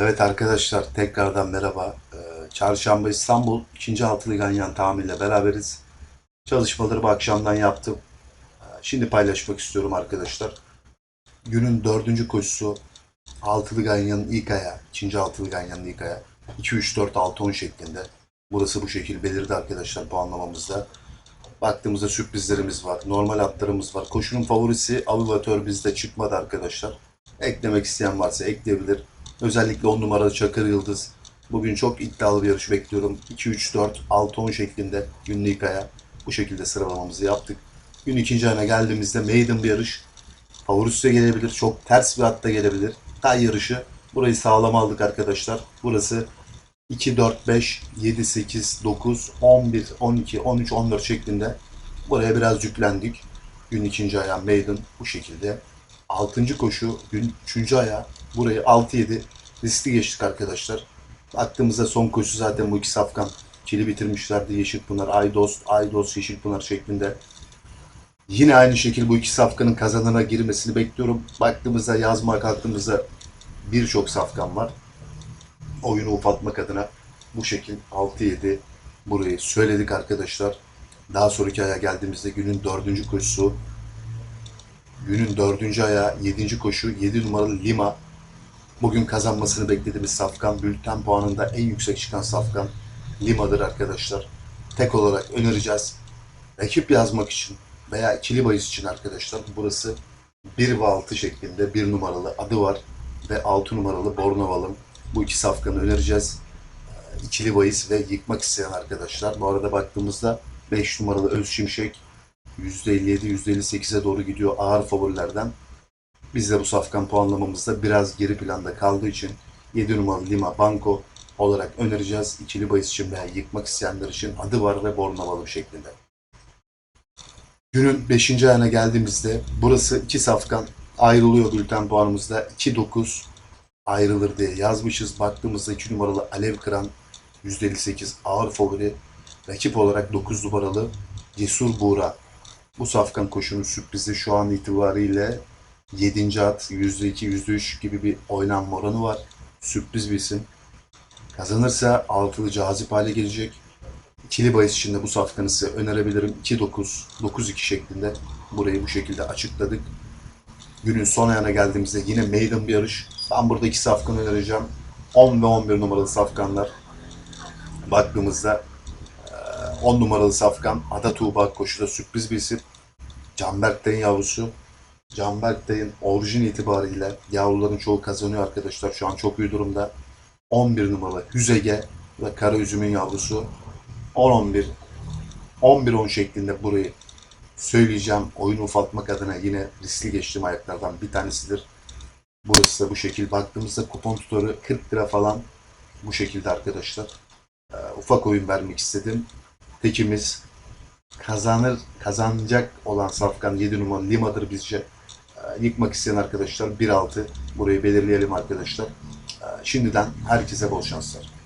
Evet arkadaşlar tekrardan merhaba. Ee, Çarşamba İstanbul 2. Altılı Ganyan tahminle beraberiz. Çalışmaları bu akşamdan yaptım. Ee, Şimdi paylaşmak istiyorum arkadaşlar. Günün dördüncü koşusu Altılı Ganyan'ın ilk ayağı. 2. Altılı Ganyan'ın ilk ayağı. 2, 3, 4, 6, 10 şeklinde. Burası bu şekil belirdi arkadaşlar puanlamamızda. Baktığımızda sürprizlerimiz var. Normal atlarımız var. Koşunun favorisi Avivatör bizde çıkmadı arkadaşlar. Eklemek isteyen varsa ekleyebilir. Özellikle 10 numaralı Çakır Yıldız. Bugün çok iddialı bir yarış bekliyorum. 2, 3, 4, 6, 10 şeklinde günlük aya bu şekilde sıralamamızı yaptık. Gün ikinci ayına geldiğimizde maiden bir yarış. Favorisi de gelebilir. Çok ters bir hatta gelebilir. Tay yarışı. Burayı sağlam aldık arkadaşlar. Burası 2, 4, 5, 7, 8, 9, 11, 12, 13, 14 şeklinde. Buraya biraz yüklendik. Gün ikinci ayağı maiden bu şekilde. Altıncı koşu gün üçüncü ayağı. Burayı 6-7 riskli geçtik arkadaşlar. Baktığımızda son koşu zaten bu iki safkan kili bitirmişlerdi. Yeşilpınar, Aydos, Aydos, Yeşilpınar şeklinde. Yine aynı şekilde bu iki safkanın kazanana girmesini bekliyorum. Baktığımızda yazmaya kalktığımızda birçok safkan var. Oyunu ufaltmak adına bu şekil 6-7 burayı söyledik arkadaşlar. Daha sonraki aya geldiğimizde günün dördüncü koşusu Günün dördüncü ayağı, yedinci koşu, 7 numaralı Lima. Bugün kazanmasını beklediğimiz Safkan, bülten puanında en yüksek çıkan Safkan Lima'dır arkadaşlar. Tek olarak önereceğiz. Rakip yazmak için veya ikili bahis için arkadaşlar burası 1 ve 6 şeklinde bir numaralı adı var ve 6 numaralı Bornoval'ın bu iki safkanı önereceğiz. Ee, İkili bahis ve yıkmak isteyen arkadaşlar. Bu arada baktığımızda 5 numaralı Öz Şimşek %57, %58'e doğru gidiyor ağır favorilerden. Biz de bu safkan puanlamamızda biraz geri planda kaldığı için 7 numaralı Lima Banco olarak önereceğiz. İkili bahis için veya yıkmak isteyenler için adı var ve Bornavalı şeklinde. Günün 5. ayına geldiğimizde burası iki safkan ayrılıyor bülten puanımızda. 2-9 ayrılır diye yazmışız. Baktığımızda 2 numaralı Alev Kıran %58 ağır favori. Rakip olarak 9 numaralı Cesur Buğra bu safkan koşunun sürprizi şu an itibariyle 7. at %2, %3 gibi bir oynanma oranı var. Sürpriz bir isim. Kazanırsa altılı cazip hale gelecek. İkili bahis için de bu safkanı size önerebilirim. 2-9, 9-2 şeklinde burayı bu şekilde açıkladık. Günün son ayağına geldiğimizde yine maiden bir yarış. Ben burada iki safkan önereceğim. 10 ve 11 numaralı safkanlar. Baktığımızda 10 numaralı safkan Ada Tuğba koşuda sürpriz bir isim. Canberk Dayın yavrusu. Canberk Dayın orijin itibariyle yavruların çoğu kazanıyor arkadaşlar. Şu an çok iyi durumda. 11 numaralı Hüzege ve Kara Üzüm'ün yavrusu. 10-11 11-10 şeklinde burayı söyleyeceğim. Oyunu ufaltmak adına yine riskli geçtiğim ayaklardan bir tanesidir. Burası da bu şekil. Baktığımızda kupon tutarı 40 lira falan bu şekilde arkadaşlar. Ee, ufak oyun vermek istedim. Tekimiz kazanır, kazanacak olan Safkan 7 numaralı Lima'dır bizce. Yıkmak isteyen arkadaşlar 1-6 burayı belirleyelim arkadaşlar. Ee, şimdiden herkese bol şanslar.